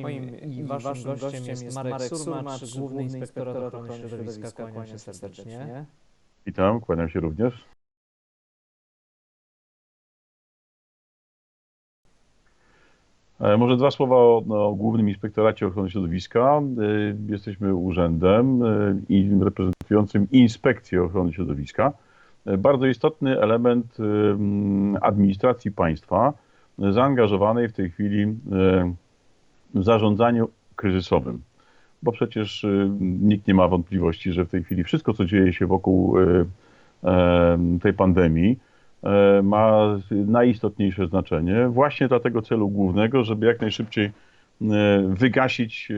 Moim i waszym gościem jest Marek Surmacz, Główny Inspektorat Ochrony Środowiska. Kłaniam się serdecznie. Witam, kłaniam się również. E, Może dwa słowa o, o Głównym Inspektoracie Ochrony Środowiska. E, Jesteśmy urzędem e, reprezentującym Inspekcję Ochrony Środowiska. Bardzo istotny element administracji państwa, zaangażowanej w tej chwili zarządzaniu kryzysowym. Bo przecież e, nikt nie ma wątpliwości, że w tej chwili wszystko, co dzieje się wokół e, tej pandemii, e, ma najistotniejsze znaczenie właśnie dla tego celu głównego, żeby jak najszybciej wygasić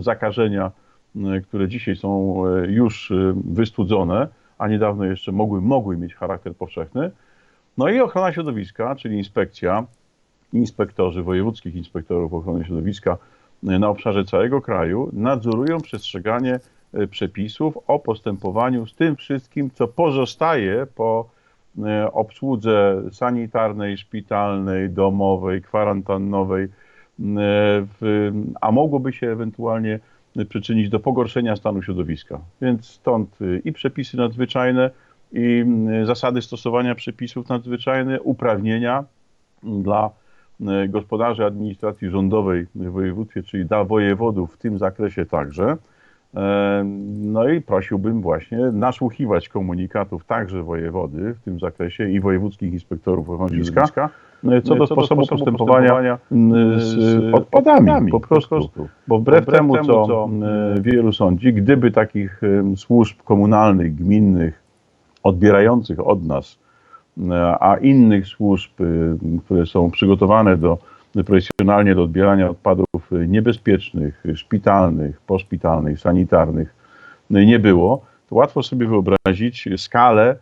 zakażenia, które dzisiaj są już wystudzone, a niedawno jeszcze mogły, mogły mieć charakter powszechny. No i ochrona środowiska, czyli inspekcja, inspektorzy wojewódzkich inspektorów ochrony środowiska e, na obszarze całego kraju nadzorują przestrzeganie e, przepisów o postępowaniu z tym wszystkim, co pozostaje po e, obsłudze sanitarnej, szpitalnej, domowej, kwarantannowej, a mogłoby się ewentualnie przyczynić do pogorszenia stanu środowiska. Więc stąd i przepisy nadzwyczajne, i zasady stosowania przepisów nadzwyczajnych, uprawnienia dla gospodarzy administracji rządowej w województwie, czyli dla wojewodów w tym zakresie także. E, No i prosiłbym właśnie nasłuchiwać komunikatów także wojewody w tym zakresie i wojewódzkich inspektorów ochrony środowiska e, co do sposobu postępowania m, z odpadami po prostu. Bo wbrew temu, co e, wielu sądzi, gdyby takich służb komunalnych, gminnych, odbierających od nas, e, a innych służb, y, które są przygotowane do profesjonalnie do odbierania odpadów niebezpiecznych, szpitalnych, poszpitalnych, sanitarnych y, nie było, to łatwo sobie wyobrazić skalę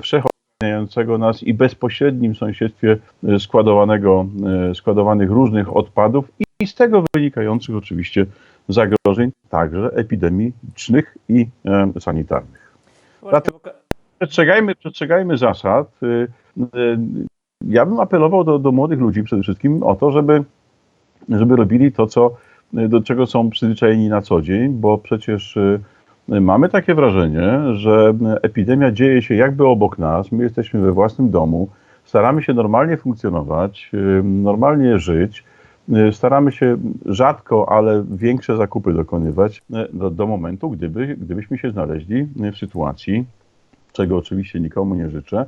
wszechoceniającego nas i bezpośrednim sąsiedztwie składowanego, składowanych różnych odpadów i z tego wynikających oczywiście zagrożeń także epidemicznych i e, sanitarnych. Bo- Przestrzegajmy, przestrzegajmy zasad. Y, y, Ja bym apelował do, do młodych ludzi przede wszystkim o to, żeby, żeby robili to, co, do czego są przyzwyczajeni na co dzień, bo przecież y, mamy takie wrażenie, że epidemia dzieje się jakby obok nas. My jesteśmy we własnym domu, staramy się normalnie funkcjonować, normalnie żyć. Staramy się rzadko, ale większe zakupy dokonywać do, do momentu, gdyby, gdybyśmy się znaleźli w sytuacji, czego oczywiście nikomu nie życzę,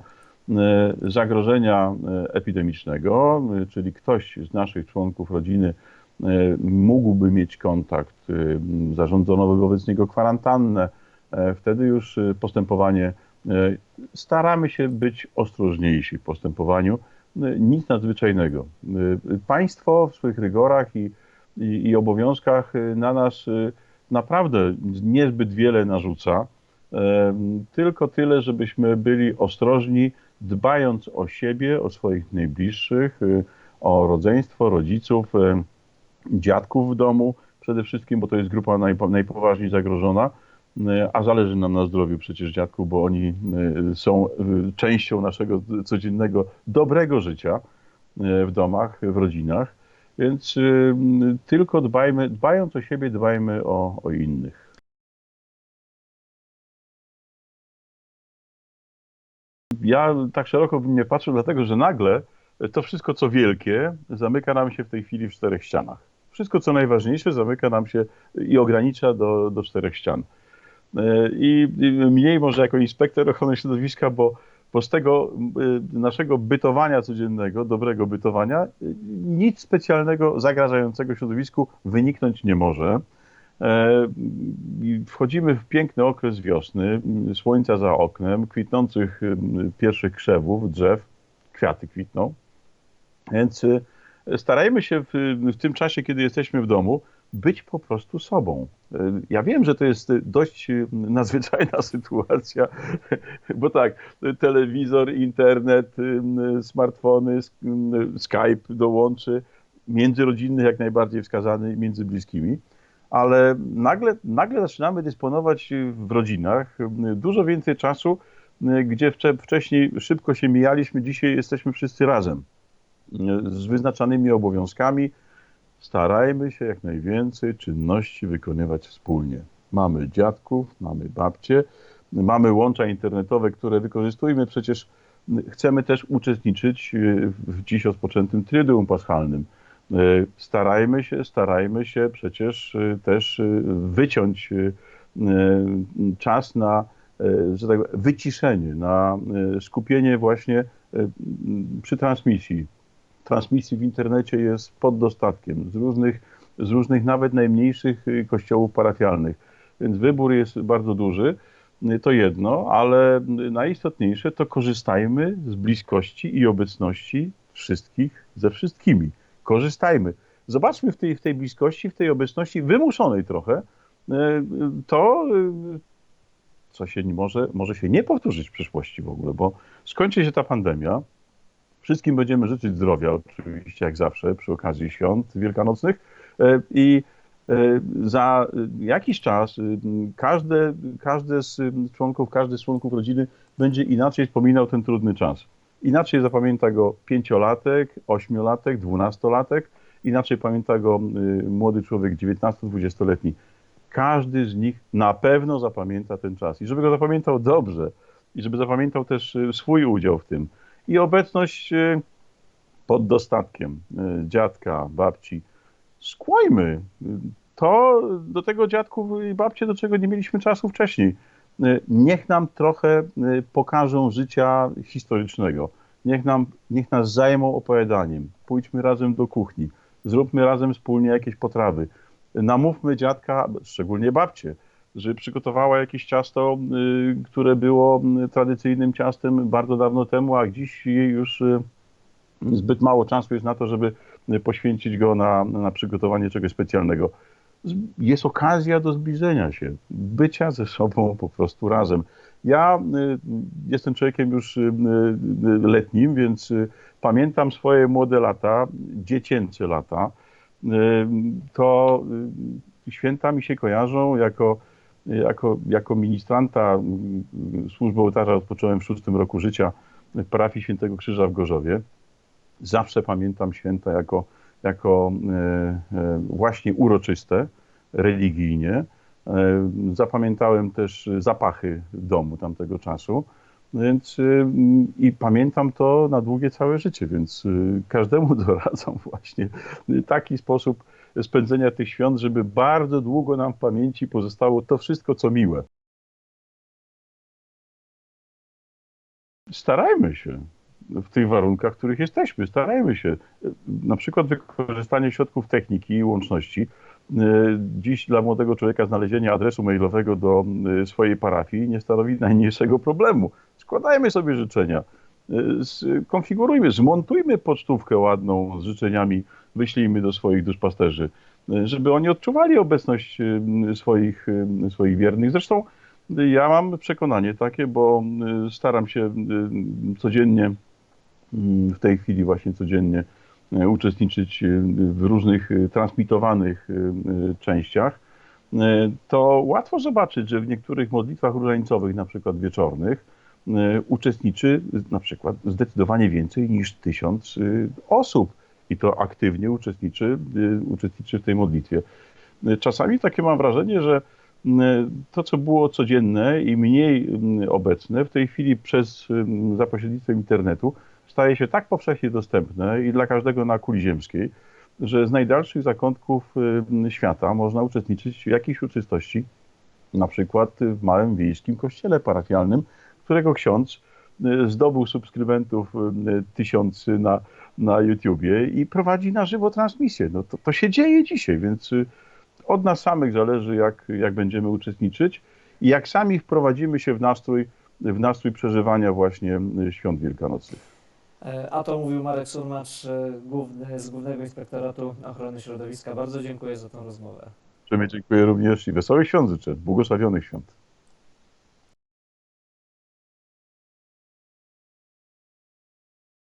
e, zagrożenia e, epidemicznego, e, czyli ktoś z naszych członków rodziny mógłby mieć kontakt, zarządzono wobec niego kwarantannę, wtedy już postępowanie, staramy się być ostrożniejsi w postępowaniu, nic nadzwyczajnego. Państwo w swoich rygorach i, i, i obowiązkach na nas naprawdę niezbyt wiele narzuca. Tylko tyle, żebyśmy byli ostrożni, dbając o siebie, o swoich najbliższych, y, o rodzeństwo, rodziców, em, dziadków w domu przede wszystkim, bo to jest grupa najpo- najpoważniej zagrożona, y, a zależy nam na zdrowiu przecież dziadków, bo oni y, są y, częścią naszego codziennego dobrego życia y, w domach, w rodzinach. Więc y, tylko dbajmy, dbając o siebie, dbajmy o, o innych. Ja tak szeroko bym nie patrzył, dlatego że nagle to wszystko, co wielkie, zamyka nam się w tej chwili w czterech ścianach. Wszystko, co najważniejsze, zamyka nam się i ogranicza do, do czterech ścian. E, I mniej może jako inspektor ochrony środowiska, bo, bo z tego y, naszego bytowania codziennego, dobrego bytowania, y, nic specjalnego zagrażającego środowisku wyniknąć nie może. E, Wchodzimy w piękny okres wiosny, słońca za oknem, kwitnących m, pierwszych krzewów, drzew, kwiaty kwitną. Więc y, starajmy się w, w tym czasie, kiedy jesteśmy w domu, być po prostu sobą. Y, Ja wiem, że to jest dość y, nadzwyczajna sytuacja, bo tak, telewizor, internet, y, smartfony, sk- Skype dołączy, międzyrodzinny jak najbardziej wskazany, między bliskimi ale nagle, nagle zaczynamy dysponować w rodzinach dużo więcej czasu, gdzie wcze- wcześniej szybko się mijaliśmy, dzisiaj jesteśmy wszyscy razem z wyznaczanymi obowiązkami, starajmy się jak najwięcej czynności wykonywać wspólnie. Mamy dziadków, mamy babcie, mamy łącza internetowe, które wykorzystujmy. Przecież chcemy też uczestniczyć w dziś rozpoczętym Tryduum Paschalnym. Starajmy się, starajmy się przecież też wyciąć czas na że tak, wyciszenie, na skupienie właśnie przy transmisji. Transmisji w internecie jest pod dostatkiem z różnych, z różnych nawet najmniejszych kościołów parafialnych. Więc wybór jest bardzo duży. To jedno, ale najistotniejsze to korzystajmy z bliskości i obecności wszystkich ze wszystkimi. Korzystajmy. Zobaczmy w tej, w tej bliskości, w tej obecności wymuszonej trochę, to, co się może, może się nie powtórzyć w przyszłości w ogóle, bo skończy się ta pandemia. Wszystkim będziemy życzyć zdrowia, oczywiście, jak zawsze, przy okazji świąt wielkanocnych. I za jakiś czas każde, każde z członków, każdy z członków rodziny będzie inaczej wspominał ten trudny czas. Inaczej zapamięta go pięciolatek, ośmiolatek, dwunastolatek, inaczej pamięta go młody człowiek 19-20-letni. Każdy z nich na pewno zapamięta ten czas. I żeby go zapamiętał dobrze, i żeby zapamiętał też swój udział w tym. I obecność pod dostatkiem dziadka, babci, skłajmy to do tego dziadków i babcie, do czego nie mieliśmy czasu wcześniej. Niech nam trochę pokażą życia historycznego. Niech, nam, niech nas zajmą opowiadaniem. Pójdźmy razem do kuchni. Zróbmy razem wspólnie jakieś potrawy. Namówmy dziadka, szczególnie babcie, że przygotowała jakieś ciasto, które było tradycyjnym ciastem bardzo dawno temu, a dziś już zbyt mało czasu jest na to, żeby poświęcić go na, na przygotowanie czegoś specjalnego. Jest okazja do zbliżenia się, bycia ze sobą po prostu razem. Ja jestem człowiekiem już letnim, więc pamiętam swoje młode lata, dziecięce lata. To święta mi się kojarzą jako, jako, jako ministranta służby ołtarza rozpocząłem w szóstym roku życia w parafii Świętego Krzyża w Gorzowie zawsze pamiętam święta jako, jako właśnie uroczyste, religijnie. Zapamiętałem też zapachy domu tamtego czasu, więc i pamiętam to na długie całe życie, więc każdemu doradzam właśnie taki sposób spędzenia tych świąt, żeby bardzo długo nam w pamięci pozostało to wszystko, co miłe. Starajmy się w tych warunkach, w których jesteśmy. Starajmy się. Na przykład wykorzystanie środków techniki i łączności. Dziś dla młodego człowieka znalezienie adresu mailowego do swojej parafii nie stanowi najmniejszego problemu. Składajmy sobie życzenia, konfigurujmy, zmontujmy pocztówkę ładną z życzeniami, wyślijmy do swoich duszpasterzy, żeby oni odczuwali obecność swoich, swoich wiernych. Zresztą ja mam przekonanie takie, bo staram się codziennie w tej chwili właśnie codziennie uczestniczyć w różnych transmitowanych częściach, to łatwo zobaczyć, że w niektórych modlitwach różańcowych, na przykład wieczornych, uczestniczy na przykład zdecydowanie więcej niż tysiąc osób i to aktywnie uczestniczy, uczestniczy w tej modlitwie. Czasami takie mam wrażenie, że to, co było codzienne i mniej obecne, w tej chwili przez za pośrednictwem internetu staje się tak powszechnie dostępne i dla każdego na kuli ziemskiej, że z najdalszych zakątków świata można uczestniczyć w jakiejś uroczystości, na przykład w małym wiejskim kościele parafialnym, którego ksiądz zdobył subskrybentów tysiący na, na YouTubie i prowadzi na żywo transmisję. No to, to się dzieje dzisiaj, więc od nas samych zależy, jak, jak będziemy uczestniczyć i jak sami wprowadzimy się w nastrój, w nastrój przeżywania właśnie świąt wielkanocnych. A to mówił Marek Surmacz, główny, z Głównego Inspektoratu Ochrony Środowiska. Bardzo dziękuję za tę rozmowę. Uprzejmie dziękuję również i wesołych świąt życzę, błogosławionych świąt.